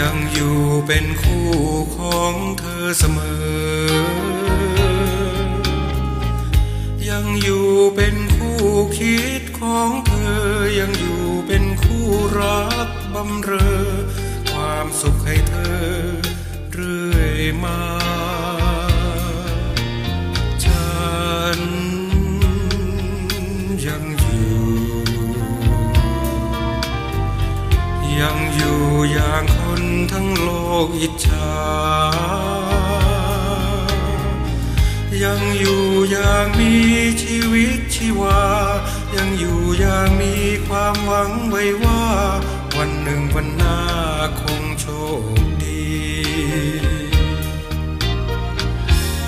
ยังอยู่เป็นคู่ของเธอเสมอ ยังอยู่เป็นคู่คิดของเธอ ยังอยู่เป็นคู่รักบำเรอ ความสุขให้เธอเรื่อยมา ยังอยู่อย่างคนทั้งโลกอิจฉา ยังอยู่อย่างมีชีวิตชีวา ยังอยู่อย่างมีความหวังไว้ว่า วันหนึ่งวันหน้าคงโชคดี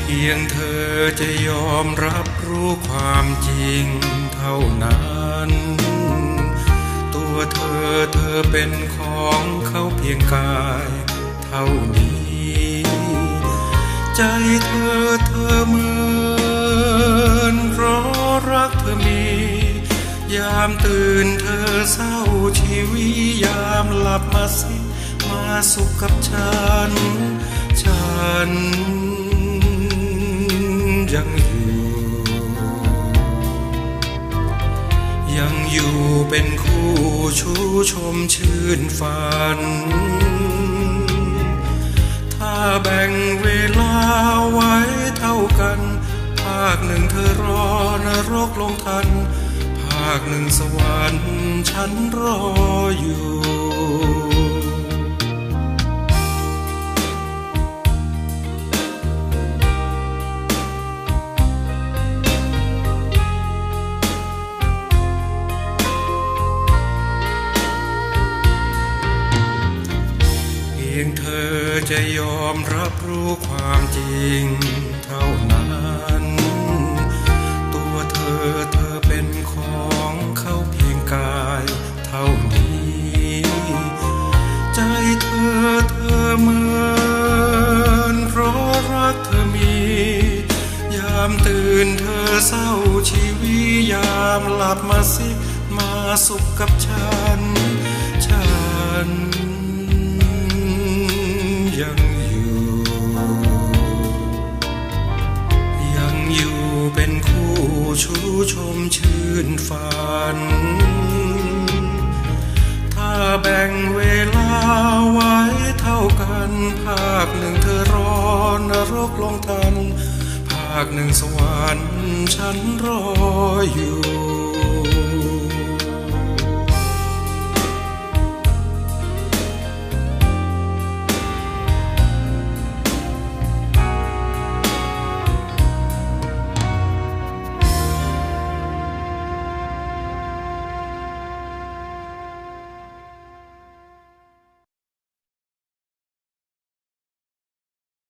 เพียงเธอจะยอมรับรู้ความจริงเท่านั้น ตัวเธอเธอเป็นของเขาเพียงกาย เท่านี้ ใจเธอเธอเหมือนเพราะรักเธอมี ยามตื่นเธอเศร้าชีวิตยามหลับมาสิมาสุขกับฉัน ฉันยังอยู่ ยังอยู่เป็นคู่ชูชมชื่นฝัน ถ้าแบ่งเวลาไว้เท่ากัน ภาคหนึ่งเธอรอนรกลงทัน ภาคหนึ่งสวรรค์ฉันรออยู่ จะยอมรับรู้ความจริงเท่านั้น ตัวเธอเธอเป็นของเขาเพียงกายเท่านี้ ใจเธอเธอเหมือนเพราะรักเธอมี ยามตื่นเธอเศร้าชีวิตยามหลับมาสิมาสุขกับฉัน ฉัน ชูชมชื่นฝัน ถ้าแบ่งเวลาไว้เท่ากันภาคหนึ่งเธอรอนรกลงทัน ภาคหนึ่งสวรรค์ฉันรออยู่